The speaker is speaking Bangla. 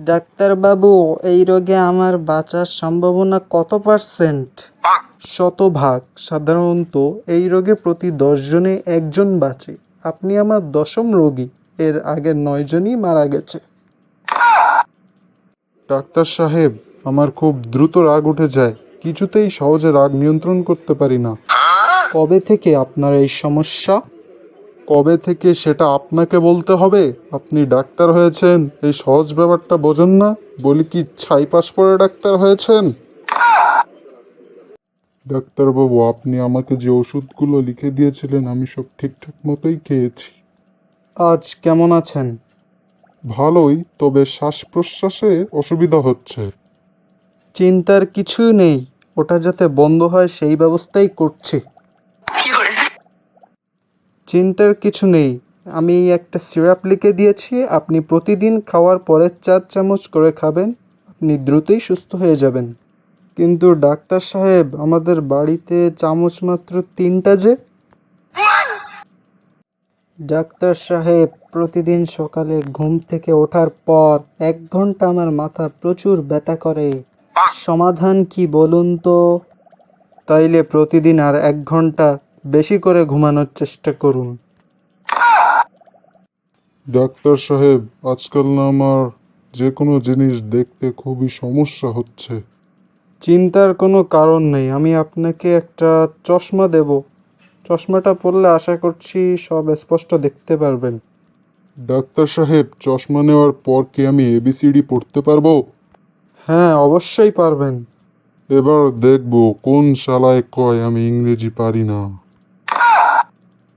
ডাক্তারবাবু, এই রোগে আমার বাঁচার সম্ভাবনা কত পার্সেন্ট? শতভাগ। সাধারণত এই রোগে প্রতি দশজনে একজন বাঁচে। আপনি আমার দশম রোগী। এর আগের নয়জনই মারা গেছে। ডাক্তার সাহেব, আমার খুব দ্রুত রাগ উঠে যায়। কিছুতেই সহজে রাগ নিয়ন্ত্রণ করতে পারি না। কবে থেকে আপনার এই সমস্যা? কবে থেকে সেটা আপনাকে বলতে হবে? আপনি ডাক্তার হয়েছেন এই সহজ ব্যাপারটা বোঝেন না। বলি কি ছাই পাস পরে ডাক্তার হয়েছেন? ডাক্তারবাবু আপনি আমাকে যে ওষুধগুলো লিখে দিয়েছিলেন আমি সব ঠিকঠাক মতোই খেয়েছি। আজ কেমন আছেন? ভালোই তবে শ্বাস প্রশ্বাসে অসুবিধা হচ্ছে। চিন্তার কিছু নেই। ওটা যাতে বন্ধ হয় সেই ব্যবস্থাই করছি। চিন্তার কিছু নেই। আমি একটা সিরাপ লিখে দিয়েছি, আপনি প্রতিদিন খাওয়ার পরে চার চামচ করে খাবেন, আপনি দ্রুতই সুস্থ হয়ে যাবেন। কিন্তু ডাক্তার সাহেব, আমাদের বাড়িতে চামচ মাত্র তিনটা যে? ডাক্তার সাহেব, প্রতিদিন সকালে ঘুম থেকে ওঠার পর এক ঘণ্টা আমার মাথা প্রচুর ব্যথা করে। সমাধান কি বলুন তো? তাইলে প্রতিদিন আর এক ঘণ্টা বেশি করে ঘুমানোর চেষ্টা করুন। ডাক্তার সাহেব আজকাল না আমার যে কোনো জিনিস দেখতে খুবই সমস্যা হচ্ছে। চিন্তার কোনো কারণ নেই আমি আপনাকে একটা চশমা দেব। চশমাটা পরলে আশা করছি সব স্পষ্ট দেখতে পারবেন। ডাক্তার সাহেব চশমা নেওয়ার পর কি আমি এবিসিডি পড়তে পারব? হ্যাঁ অবশ্যই পারবেন। এবার দেখব কোন শালায় কয় আমি ইংরেজি পারি না।